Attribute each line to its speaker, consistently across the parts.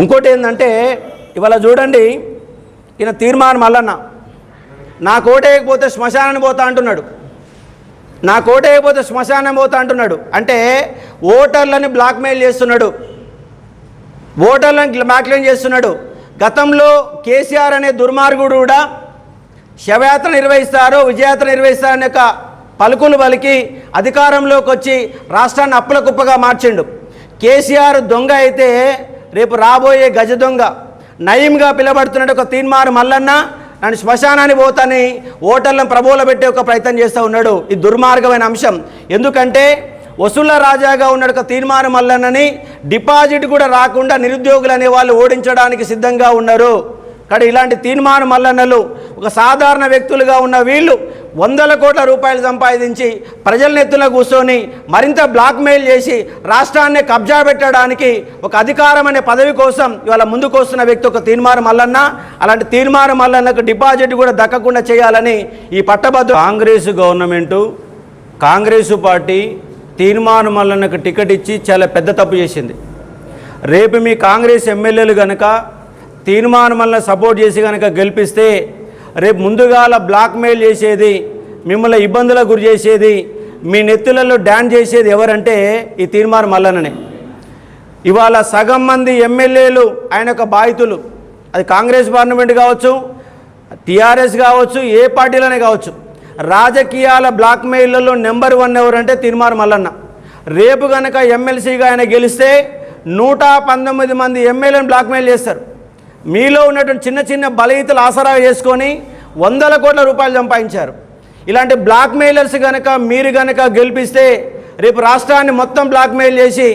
Speaker 1: ఇంకోటి ఏంటంటే ఇవాళ చూడండి ఈయన తీర్మానం మల్లన్న నా కోటేయకపోతే శ్మశానాన్ని పోతా అంటున్నాడు. నా కోటేయకపోతే శ్మశానం పోతా అంటున్నాడు. అంటే ఓటర్లని బ్లాక్మెయిల్ చేస్తున్నాడు. ఓటర్లను బ్లాక్మెయిల్ చేస్తున్నాడు. గతంలో కేసీఆర్ అనే దుర్మార్గుడు కూడా శవయాత్ర నిర్వహిస్తారు విజయాత్ర నిర్వహిస్తారు అనే ఒక పలుకులు పలికి అధికారంలోకి వచ్చి రాష్ట్రాన్ని అప్పుల కుప్పగా మార్చిండు. కేసీఆర్ దొంగ అయితే రేపు రాబోయే గజ దొంగ నయంగా పిలబడుతున్నాడు ఒక తీన్మారు మల్లన్న నన్ను శ్మశానాన్ని పోతాని ఓటర్లను ప్రభువులో పెట్టే ఒక ప్రయత్నం చేస్తూ ఉన్నాడు. ఇది దుర్మార్గమైన అంశం. ఎందుకంటే వసూళ్ళ రాజాగా ఉన్నాడు ఒక తీర్మానం మల్లన్నని డిపాజిట్ కూడా రాకుండా నిరుద్యోగులు అనే వాళ్ళు ఓడించడానికి సిద్ధంగా ఉన్నారు. కానీ ఇలాంటి తీర్మానం మల్లన్నలు ఒక సాధారణ వ్యక్తులుగా ఉన్న వీళ్ళు వందల కోట్ల రూపాయలు సంపాదించి ప్రజల నెత్తున కూర్చొని మరింత బ్లాక్మెయిల్ చేసి రాష్ట్రాన్ని కబ్జా పెట్టడానికి ఒక అధికారం అనే పదవి కోసం ఇవాళ ముందుకు వస్తున్న వ్యక్తి ఒక తీర్మానం మల్లన్న. అలాంటి తీర్మానం మల్లన్నకు డిపాజిట్ కూడా దక్కకుండా చేయాలని ఈ పట్టభద్రు కాంగ్రెస్ గవర్నమెంటు కాంగ్రెసు పార్టీ తీర్మానం మల్లన్నకు టికెట్ ఇచ్చి చాలా పెద్ద తప్పు చేసింది. రేపు మీ కాంగ్రెస్ ఎమ్మెల్యేలు కనుక తీర్మానం వల్ల సపోర్ట్ చేసి కనుక గెలిపిస్తే రేపు ముందుగాల బ్లాక్మెయిల్ చేసేది మిమ్మల్ని ఇబ్బందులకు గురి చేసేది మీ నెత్తులలో డ్యాన్ చేసేది ఎవరంటే ఈ తీర్మానం మల్లననే ఇవాళ సగం మంది ఎమ్మెల్యేలు ఆయన యొక్క బాధితులు. అది కాంగ్రెస్ పార్లమెంట్ కావచ్చు టీఆర్ఎస్ కావచ్చు ఏ పార్టీలోనే కావచ్చు. రాజకీయాల బ్లాక్మెయిల్లో నెంబర్ వన్ ఎవరంటే తీర్మార్ మల్లన్న. రేపు కనుక ఎమ్మెల్సీగా ఆయన గెలిస్తే నూట పంతొమ్మిది మంది ఎమ్మెల్యేలను బ్లాక్మెయిల్ చేస్తారు. మీలో ఉన్నటువంటి చిన్న చిన్న బలహీతలు ఆసరా చేసుకొని వందల కోట్ల రూపాయలు సంపాదించారు. ఇలాంటి బ్లాక్మెయిలర్స్ కనుక మీరు కనుక గెలిపిస్తే రేపు రాష్ట్రాన్ని మొత్తం బ్లాక్మెయిల్ చేసి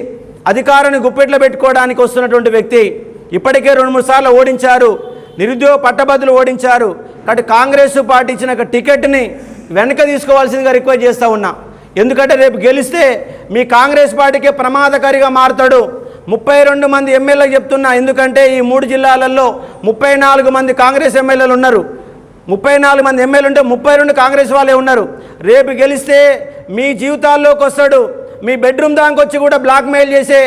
Speaker 1: అధికారాన్ని గుప్పెట్లో పెట్టుకోవడానికి వస్తున్నటువంటి వ్యక్తి ఇప్పటికే రెండు మూడు సార్లు ఓడించారు నిరుద్యోగ పట్టభద్రులు ఓడించారు. కాబట్టి కాంగ్రెస్ పార్టీ ఇచ్చిన టికెట్ని వెనక తీసుకోవాల్సిందిగా రిక్వెస్ట్ చేస్తూ ఉన్నా. ఎందుకంటే రేపు గెలిస్తే మీ కాంగ్రెస్ పార్టీకే ప్రమాదకారిగా మారుతాడు. ముప్పై రెండు మంది ఎమ్మెల్యేలు చెప్తున్నా ఎందుకంటే ఈ మూడు జిల్లాలలో ముప్పై నాలుగు మంది కాంగ్రెస్ ఎమ్మెల్యేలు ఉన్నారు. ముప్పై నాలుగు మంది ఎమ్మెల్యే ఉంటే ముప్పై రెండు కాంగ్రెస్ వాళ్ళే ఉన్నారు. రేపు గెలిస్తే మీ జీవితాల్లోకి వస్తాడు. మీ బెడ్రూమ్ దానికి వచ్చి కూడా బ్లాక్మెయిల్ చేసే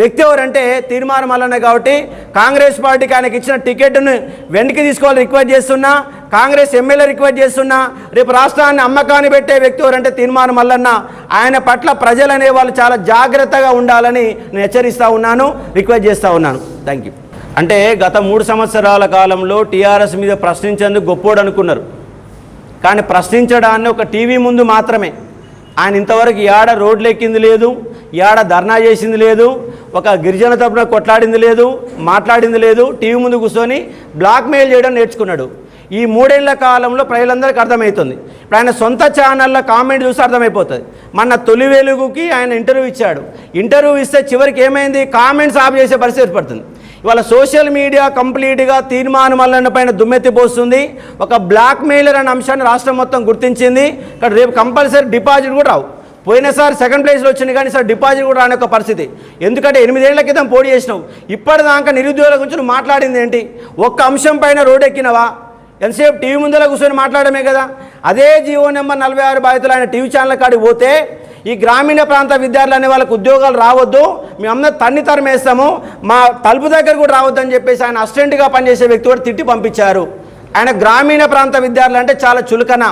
Speaker 1: వ్యక్తి ఎవరంటే తీర్మానం వల్లనే కాబట్టి కాంగ్రెస్ పార్టీకి ఆయనకి ఇచ్చిన టికెట్ను వెనక్కి తీసుకోవాలని రిక్వెస్ట్ చేస్తున్నా కాంగ్రెస్ ఎమ్మెల్యే రిక్వెస్ట్ చేస్తున్నా రేపు రాష్ట్రాన్ని అమ్మకాన్ని పెట్టే వ్యక్తి ఎవరంటే తీర్మానం వల్లన్న ఆయన పట్ల ప్రజలు వాళ్ళు చాలా జాగ్రత్తగా ఉండాలని నేను హెచ్చరిస్తూ ఉన్నాను రిక్వెస్ట్ చేస్తూ ఉన్నాను. థ్యాంక్ యూ అంటే గత మూడు సంవత్సరాల కాలంలో టీఆర్ఎస్ మీద ప్రశ్నించేందుకు గొప్పోడు అనుకున్నారు. కానీ ప్రశ్నించడాన్ని ఒక టీవీ ముందు మాత్రమే. ఆయన ఇంతవరకు ఏడ రోడ్లు ఎక్కింది లేదు ఏడ ధర్నా చేసింది లేదు ఒక గిరిజన తరపున కొట్లాడింది లేదు మాట్లాడింది లేదు టీవీ ముందు కూర్చొని బ్లాక్మెయిల్ చేయడం నేర్చుకున్నాడు. ఈ మూడేళ్ళ కాలంలో ప్రజలందరికీ అర్థమవుతుంది ఇప్పుడు ఆయన సొంత ఛానల్లో కామెంట్ చూసి అర్థమైపోతుంది. మన తొలి వెలుగుకి ఆయన ఇంటర్వ్యూ ఇచ్చాడు. ఇంటర్వ్యూ ఇస్తే చివరికి ఏమైంది? కామెంట్స్ ఆఫ్ చేసే పరిస్థితి ఏర్పడుతుంది. ఇవాళ సోషల్ మీడియా కంప్లీట్గా తీర్మానమల్లన్న పైన దుమ్మెత్తిపోస్తుంది ఒక బ్లాక్ మెయిలర్ అనే అంశాన్ని రాష్ట్రం మొత్తం గుర్తించింది. ఇక్కడ రేపు కంపల్సరీ డిపాజిట్ కూడా రావు. పోయినసారి సెకండ్ ప్లేస్లో వచ్చింది కానీ సార్ డిపాజిట్ కూడా రాని ఒక పరిస్థితి. ఎందుకంటే ఎనిమిదేళ్ళ క్రితం పోటీ చేసినావు. ఇప్పటిదాకా నిరుద్యోగుల గురించి నువ్వు మాట్లాడింది ఏంటి? ఒక్క అంశం పైన రోడ్ ఎక్కినవా ఎంతసేపు టీవీ ముందర కూర్చొని మాట్లాడమే కదా. అదే జీవో నెంబర్ నలభై ఆరు బాధితులు ఆయన టీవీ ఛానల్ కాడికి పోతే ఈ గ్రామీణ ప్రాంత విద్యార్థులు అనే వాళ్ళకు ఉద్యోగాలు రావద్దు. మేము తన్ని తరమేస్తాము మా తలుపు దగ్గర కూడా రావద్దు అని చెప్పేసి ఆయన అసిస్టెంట్గా పనిచేసే వ్యక్తి కూడా తిట్టి పంపించారు. ఆయన గ్రామీణ ప్రాంత విద్యార్థులు అంటే చాలా చులకన.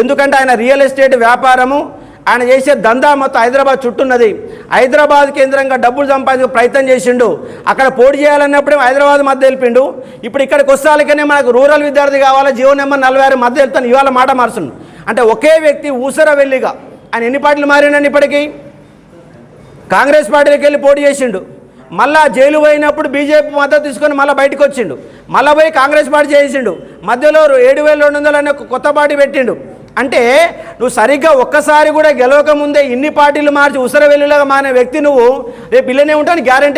Speaker 1: ఎందుకంటే ఆయన రియల్ ఎస్టేట్ వ్యాపారము ఆయన చేసే దందా మొత్తం హైదరాబాద్ చుట్టున్నది హైదరాబాద్ కేంద్రంగా డబ్బులు సంపాదించే ప్రయత్నం చేసిండు. అక్కడ పోటీ చేయాలన్నప్పుడే హైదరాబాద్ మధ్య వెళ్ళిండు ఇప్పుడు ఇక్కడికి వస్తాలకనే మనకు రూరల్ విద్యార్థి కావాలా? జీవో నెంబర్ నలభై ఆరు మధ్య వెళ్తాను. ఇవాళ మాట మార్చుండు అంటే ఒకే వ్యక్తి ఊసర వెళ్ళిగా ఆయన ఎన్ని పార్టీలు మారినండి ఇప్పటికీ? కాంగ్రెస్ పార్టీకి వెళ్ళి పోటీ చేసిండు. మళ్ళా జైలు పోయినప్పుడు బీజేపీ మద్దతు తీసుకొని మళ్ళీ బయటకు వచ్చిండు. మళ్ళీ పోయి కాంగ్రెస్ పార్టీ చేసిండు. మధ్యలో ఏడు వేల రెండు వందలు అనే కొత్త పార్టీ పెట్టిండు. అంటే నువ్వు సరిగ్గా ఒక్కసారి కూడా గెలవక ముందే ఇన్ని పార్టీలు మార్చి ఉసర వెళ్ళిలాగా మానే వ్యక్తి నువ్వు రేపు ఇల్లనే ఉంటాను గ్యారంటీ